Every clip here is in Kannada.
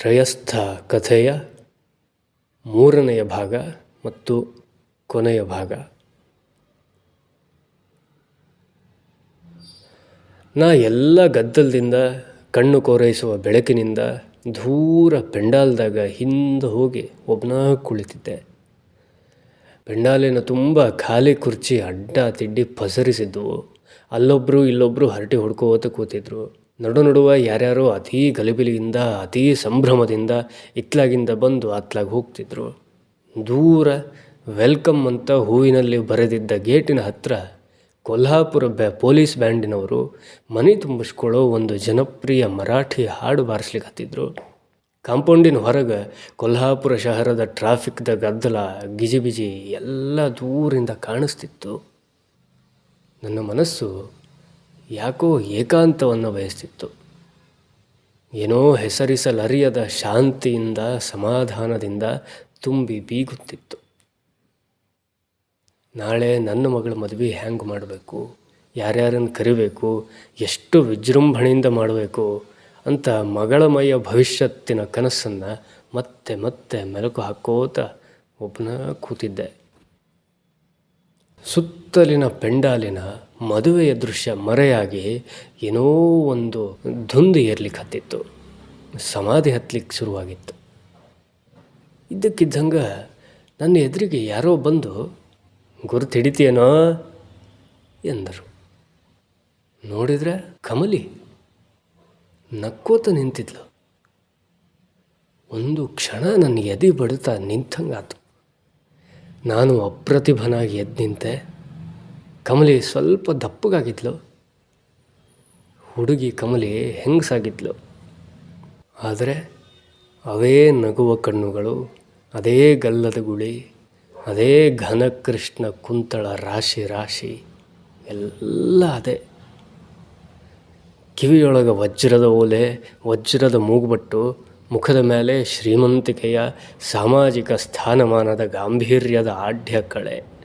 ತ್ರಯಸ್ಥ ಕಥೆಯ ಮೂರನೆಯ ಭಾಗ ಮತ್ತು ಕೊನೆಯ ಭಾಗ. ನಾ ಎಲ್ಲ ಗದ್ದಲದಿಂದ ಕಣ್ಣು ಕೋರೈಸುವ ಬೆಳಕಿನಿಂದ ದೂರ ಪೆಂಡಾಲ್ದಾಗ ಹಿಂದೆ ಹೋಗಿ ಒಬ್ಬನ ಕುಳಿತಿದ್ದೆ. ಪೆಂಡಾಲಿನ ತುಂಬ ಖಾಲಿ ಕುರ್ಚಿ ಅಡ್ಡ ತಿಡ್ಡಿ ಪಸರಿಸಿದ್ದವು ಅಲ್ಲೊಬ್ಬರು ಇಲ್ಲೊಬ್ಬರು ಹರಟಿ ಹೊಡ್ಕೋತ ಕೂತಿದ್ರು. ನಡು ನಡುವ ಯಾರ್ಯಾರೋ ಅತೀ ಗಲಿಬಿಲಿಯಿಂದ, ಅತೀ ಸಂಭ್ರಮದಿಂದ ಇತ್ಲಾಗಿಂದ ಬಂದು ಅತ್ಲಾಗ ಹೋಗ್ತಿದ್ರು. ದೂರ ವೆಲ್ಕಮ್ ಅಂತ ಹೂವಿನಲ್ಲಿ ಬರೆದಿದ್ದ ಗೇಟಿನ ಹತ್ತಿರ ಕೊಲ್ಹಾಪುರ ಬ್ಯಾ ಪೊಲೀಸ್ ಬ್ಯಾಂಡಿನವರು ಮನೆ ತುಂಬಿಸ್ಕೊಳ್ಳೋ ಒಂದು ಜನಪ್ರಿಯ ಮರಾಠಿ ಹಾಡು ಬಾರಿಸ್ಲಿಕ್ಕೆ ಹತ್ತಿದ್ರು. ಕಾಂಪೌಂಡಿನ ಹೊರಗೆ ಕೊಲ್ಹಾಪುರ ಶಹರದ ಟ್ರಾಫಿಕ್ದ ಗದ್ದಲ ಗಿಜಿಬಿಜಿ ಎಲ್ಲ ದೂರಿಂದ ಕಾಣಿಸ್ತಿತ್ತು. ನನ್ನ ಮನಸ್ಸು ಯಾಕೋ ಏಕಾಂತವನ್ನು ಬಯಸ್ತಿತ್ತು. ಏನೋ ಹೆಸರಿಸಲರಿಯದ ಶಾಂತಿಯಿಂದ, ಸಮಾಧಾನದಿಂದ ತುಂಬಿ ಬೀಗುತ್ತಿತ್ತು. ನಾಳೆ ನನ್ನ ಮಗಳ ಮದುವೆ ಹ್ಯಾಂಗ್ ಮಾಡಬೇಕು? ಯಾರ್ಯಾರನ್ನು ಕರಿಬೇಕು? ಎಷ್ಟು ವಿಜೃಂಭಣೆಯಿಂದ ಮಾಡಬೇಕು? ಅಂತ ಮಗಳಮಯ ಭವಿಷ್ಯತ್ತಿನ ಕನಸನ್ನು ಮತ್ತೆ ಮತ್ತೆ ಮೆಲುಕು ಹಾಕೋತ ಒಬ್ಬನ ಕೂತಿದ್ದೆ. ಸುತ್ತಲಿನ ಪೆಂಡಾಲಿನ ಮದುವೆಯ ದೃಶ್ಯ ಮರೆಯಾಗಿ ಏನೋ ಒಂದು ಧುಂದು ಏರ್ಲಿಕ್ಕೆ ಹತ್ತಿತ್ತು. ಸಮಾಧಿ ಹತ್ತಲಿಕ್ಕೆ ಶುರುವಾಗಿತ್ತು. ಇದ್ದಕ್ಕಿದ್ದಂಗೆ ನನ್ನ ಎದುರಿಗೆ ಯಾರೋ ಬಂದು ಗುರುತು ಹಿಡಿತೀಯನೋ ಎಂದರು. ನೋಡಿದ್ರೆ ಕಮಲಿ ನಕ್ಕೋತ ನಿಂತಿದ್ಲು. ಒಂದು ಕ್ಷಣ ನನ್ನ ಎದೆ ಬಡಿತ ನಿಂತಂಗಾತು. ನಾನು ಅಪ್ರತಿಭನಾಗಿ ಎದ್ದು ನಿಂತೆ. ಕಮಲಿ ಸ್ವಲ್ಪ ದಪ್ಪಗಾಗಿದ್ಲು. ಹುಡುಗಿ ಕಮಲಿ ಹೆಂಗಸಾಗಿದ್ಲು. ಆದರೆ ಅವೇ ನಗುವ ಕಣ್ಣುಗಳು, ಅದೇ ಗಲ್ಲದ ಗುಳಿ, ಅದೇ ಘನಕೃಷ್ಣ ಕುಂತಳ ರಾಶಿ ರಾಶಿ, ಎಲ್ಲ ಅದೇ. ಕಿವಿಯೊಳಗೆ ವಜ್ರದ ಓಲೆ, ವಜ್ರದ ಮೂಗುಬಟ್ಟು, ಮುಖದ ಮೇಲೆ ಶ್ರೀಮಂತಿಕೆಯ ಸಾಮಾಜಿಕ ಸ್ಥಾನಮಾನದ ಗಾಂಭೀರ್ಯದ ಆಢ್ಯ ಕಳೆ.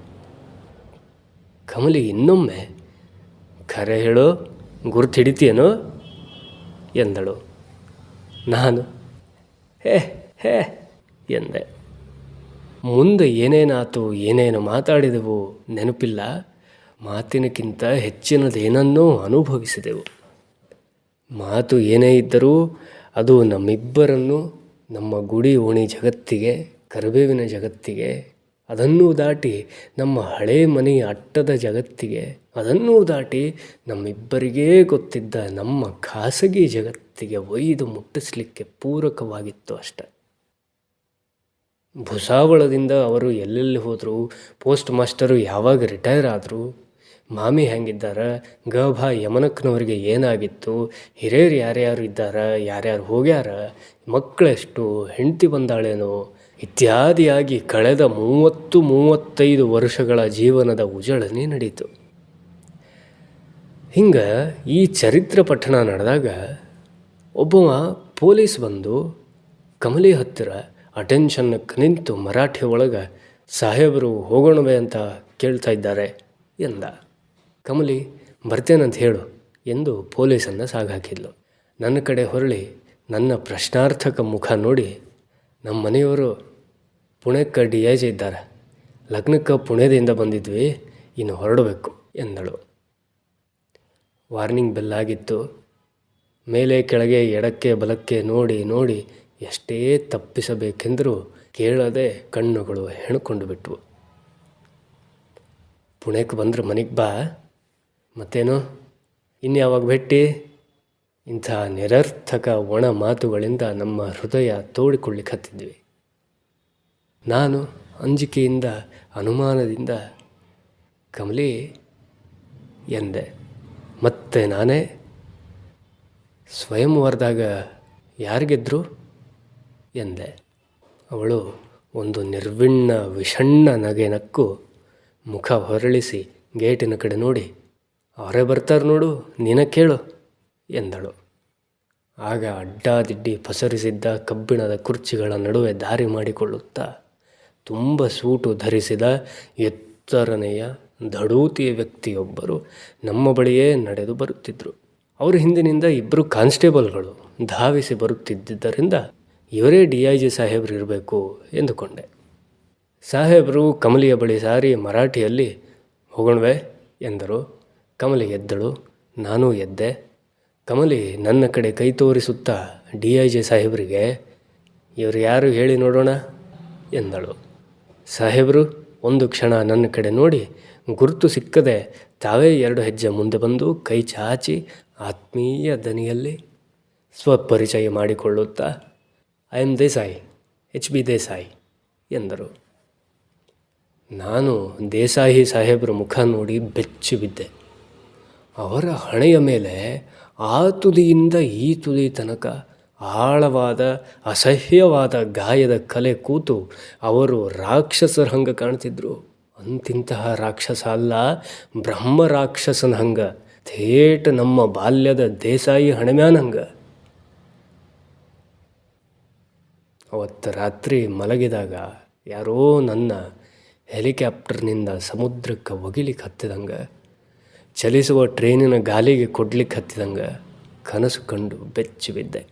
ಕಮಲಿ, ಇನ್ನೊಮ್ಮೆ ಖರೆ ಹೇಳೋ ಗುರುತು ಹಿಡಿತೀಯನೋ ಎಂದಳು. ನಾನು? ಹೇ ಹೇ, ಎಂದೆ. ಮುಂದೆ ಏನೇನಾತು, ಏನೇನು ಮಾತಾಡಿದೆವು ನೆನಪಿಲ್ಲ. ಮಾತಿನಕ್ಕಿಂತ ಹೆಚ್ಚಿನದೇನನ್ನೂ ಅನುಭವಿಸಿದೆವು. ಮಾತು ಏನೇ ಇದ್ದರೂ ಅದು ನಮ್ಮಿಬ್ಬರನ್ನು ನಮ್ಮ ಗುಡಿ ಓಣಿ ಜಗತ್ತಿಗೆ, ಕರಿಬೇವಿನ ಜಗತ್ತಿಗೆ ಅದನ್ನೂ ದಾಟಿ ನಮ್ಮ ಹಳೆ ಮನೆಯ ಅಟ್ಟದ ಜಗತ್ತಿಗೆ, ಅದನ್ನೂ ದಾಟಿ ನಮ್ಮಿಬ್ಬರಿಗೇ ಗೊತ್ತಿದ್ದ ನಮ್ಮ ಖಾಸಗಿ ಜಗತ್ತಿಗೆ ಒಯ್ದು ಮುಟ್ಟಿಸ್ಲಿಕ್ಕೆ ಪೂರಕವಾಗಿತ್ತು ಅಷ್ಟೆ. ಭುಸಾವಳದಿಂದ ಅವರು ಎಲ್ಲೆಲ್ಲಿ ಹೋದರು, ಪೋಸ್ಟ್ ಮಾಸ್ಟರು ಯಾವಾಗ ರಿಟೈರ್ ಆದರು, ಮಾಮಿ ಹೆಂಗಿದ್ದಾರೆ ಭಾ ಯಮನಕ್ಕನವರಿಗೆ ಏನಾಗಿತ್ತು, ಹಿರಿಯರು ಯಾರ್ಯಾರು ಇದ್ದಾರೆ, ಯಾರ್ಯಾರು ಹೋಗ್ಯಾರ, ಮಕ್ಕಳೆಷ್ಟು, ಹೆಂಡತಿ ಬಂದಾಳೇನೋ ಇತ್ಯಾದಿಯಾಗಿ ಕಳೆದ ಮೂವತ್ತು ಮೂವತ್ತೈದು ವರ್ಷಗಳ ಜೀವನದ ಉಜಳನೆ ನಡೀತು. ಹಿಂಗೆ ಈ ಚರಿತ್ರ ಪಠಣ ನಡೆದಾಗ ಒಬ್ಬವ ಪೊಲೀಸ್ ಬಂದು ಕಮಲಿ ಹತ್ತಿರ ಅಟೆನ್ಷನ್ ನಿಂತು ಮರಾಠಿ ಒಳಗೆ, ಸಾಹೇಬರು ಹೋಗೋಣವೆ ಅಂತ ಕೇಳ್ತಾ ಇದ್ದಾರೆ ಎಂದ. ಕಮಲಿ, ಬರ್ತೇನಂತ ಹೇಳು ಎಂದು ಪೊಲೀಸನ್ನು ಸಾಗಾಕಿದ್ಲು ನನ್ನ ಕಡೆ ಹೊರಳಿ ನನ್ನ ಪ್ರಶ್ನಾರ್ಥಕ ಮುಖ ನೋಡಿ ನಮ್ಮ ಮನೆಯವರು ಪುಣೆಕ್ಕೆ ಡಿ ಐ ಜಿ ಇದ್ದಾರೆ. ಲಗ್ನಕ್ಕೆ ಪುಣೆದಿಂದ ಬಂದಿದ್ವಿ, ಇನ್ನು ಹೊರಡಬೇಕು ಎಂದಳು. ವಾರ್ನಿಂಗ್ ಬೆಲ್ ಆಗಿತ್ತು. ಮೇಲೆ ಕೆಳಗೆ ಎಡಕ್ಕೆ ಬಲಕ್ಕೆ ನೋಡಿ ನೋಡಿ ಎಷ್ಟೇ ತಪ್ಪಿಸಬೇಕೆಂದರೂ ಕೇಳದೆ ಕಣ್ಣುಗಳು ಹೆಣ್ಕೊಂಡು ಬಿಟ್ವು. ಪುಣೆಗೆ ಬಂದ್ರೆ ಮನೆಗೆ ಬಾ, ಮತ್ತೇನು? ಇನ್ಯಾವಾಗ ಭೇಟಿ? ಇಂಥ ನಿರರ್ಥಕ ಒಣ ಮಾತುಗಳಿಂದ ನಮ್ಮ ಹೃದಯ ತೋಡಿಕೊಳ್ಳಿಕತ್ತಿದ್ವಿ. ನಾನು ಅಂಜಿಕೆಯಿಂದ, ಅನುಮಾನದಿಂದ, ಕಮಲಿ, ಎಂದೆ, ಮತ್ತೆ ನಾನೇ? ಸ್ವಯಂವರದಾಗ ಯಾರಿಗೆದ್ರು ಎಂದೆ. ಅವಳು ಒಂದು ನಿರ್ವಿಣ್ಣ, ವಿಷಣ್ಣ ನಗೆ ನಕ್ಕು ಮುಖ ಹೊರಳಿಸಿ ಗೇಟಿನ ಕಡೆ ನೋಡಿ, ಅವರೇ ಬರ್ತಾರೆ ನೋಡು, ನೀನ ಕೇಳು, ಎಂದಳು. ಆಗ ಅಡ್ಡಾದಿಡ್ಡಿ ಪಸರಿಸಿದ್ದ ಕಬ್ಬಿಣದ ಕುರ್ಚಿಗಳ ನಡುವೆ ದಾರಿ ಮಾಡಿಕೊಳ್ಳುತ್ತಾ ತುಂಬ ಸೂಟು ಧರಿಸಿದ ಎತ್ತರನೆಯ ದಡೂತಿಯ ವ್ಯಕ್ತಿಯೊಬ್ಬರು ನಮ್ಮ ಬಳಿಯೇ ನಡೆದು ಬರುತ್ತಿದ್ದರು. ಅವರ ಹಿಂದಿನಿಂದ ಇಬ್ಬರು ಕಾನ್ಸ್ಟೇಬಲ್ಗಳು ಧಾವಿಸಿ ಬರುತ್ತಿದ್ದರಿಂದ ಇವರೇ ಡಿ ಐ ಜಿ ಸಾಹೇಬರು ಇರಬೇಕು ಎಂದುಕೊಂಡೆ. ಸಾಹೇಬರು ಕಮಲಿಯ ಬಳಿ ಸಾರಿ ಮರಾಠಿಯಲ್ಲಿ, ಹೋಗೋಣವೆ ಎಂದರು. ಕಮಲಿ ಎದ್ದಳು. ನಾನೂ ಎದ್ದೆ. ಕಮಲಿ ನನ್ನ ಕಡೆ ಕೈ ತೋರಿಸುತ್ತಾ ಡಿ ಐ ಜೆ ಸಾಹೇಬರಿಗೆ, ಇವರು ಯಾರು ಹೇಳಿ ನೋಡೋಣ ಎಂದಳು. ಸಾಹೇಬರು, ಒಂದು ಕ್ಷಣ ನನ್ನ ಕಡೆ ನೋಡಿ, ಗುರುತು ಸಿಕ್ಕದೆ ತಾವೇ ಎರಡು ಹೆಜ್ಜೆ ಮುಂದೆ ಬಂದು ಕೈ ಚಾಚಿ ಆತ್ಮೀಯ ದನಿಯಲ್ಲಿ ಸ್ವಪರಿಚಯ ಮಾಡಿಕೊಳ್ಳುತ್ತಾ I am Desai H B Desai ಎಂದರು. ನಾನು ದೇಸಾಯಿ ಸಾಹೇಬರ ಮುಖ ನೋಡಿ ಬೆಚ್ಚಿ ಬಿದ್ದೆ ಅವರ ಹಣೆಯ ಮೇಲೆ ಆ ತುದಿಯಿಂದ ಈ ತುದಿ ತನಕ ಆಳವಾದ, ಅಸಹ್ಯವಾದ ಗಾಯದ ಕಲೆ ಕೂತು ಅವರು ರಾಕ್ಷಸರ ಹಂಗೆ ಕಾಣ್ತಿದ್ರು. ಅಂತಿಂತಹ ರಾಕ್ಷಸ ಅಲ್ಲ, ಬ್ರಹ್ಮ ರಾಕ್ಷಸನ ಹಂಗ ಥೇಟ್ ನಮ್ಮ ಬಾಲ್ಯದ ದೇಸಾಯಿ ಹಣೆಮ್ಯಾನ ಹಂಗ ಅವತ್ತು ರಾತ್ರಿ ಮಲಗಿದಾಗ ಯಾರೋ ನನ್ನ ಹೆಲಿಕಾಪ್ಟರ್ನಿಂದ ಸಮುದ್ರಕ್ಕೆ ಒಗಿಲಿಕ್ಕೆ ಹತ್ತಿದಂಗೆ ಚಲಿಸುವ ಟ್ರೈನಿನ ಗಾಲಿಗೆ ಕೊಡ್ಲಿಕ್ಕೆ ಹತ್ತಿದಂಗೆ ಕನಸು ಕಂಡು ಬೆಚ್ಚಿ ಬಿದ್ದೆ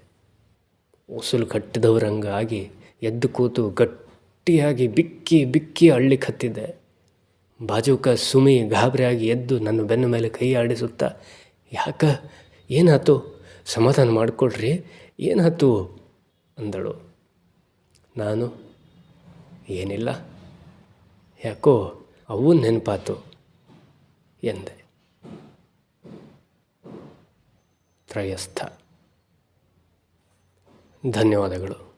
ಉಸುಲು ಕಟ್ಟಿದವರಂಗಾಗಿ ಎದ್ದು ಕೂತು ಗಟ್ಟಿಯಾಗಿ ಬಿಕ್ಕಿ ಬಿಕ್ಕಿ ಅಳ್ಳಿಕ್ಕೆ ಹತ್ತಿದ್ದೆ. ಬಾಜುಕ ಸುಮಿ ಗಾಬರಿಯಾಗಿ ಎದ್ದು ನನ್ನ ಬೆನ್ನ ಮೇಲೆ ಕೈ ಆಡಿಸುತ್ತಾ, ಯಾಕ? ಏನಾಯ್ತು ಸಮಾಧಾನ ಮಾಡಿಕೊಳ್ರಿ. ಏನಾಯ್ತು ಅಂದಳು. ನಾನು ಏನಿಲ್ಲ. ಯಾಕೋ ಅವು ನೆನಪಾತು, ಎಂದೆ. ತ್ರಯಸ್ಥ. ಧನ್ಯವಾದಗಳು.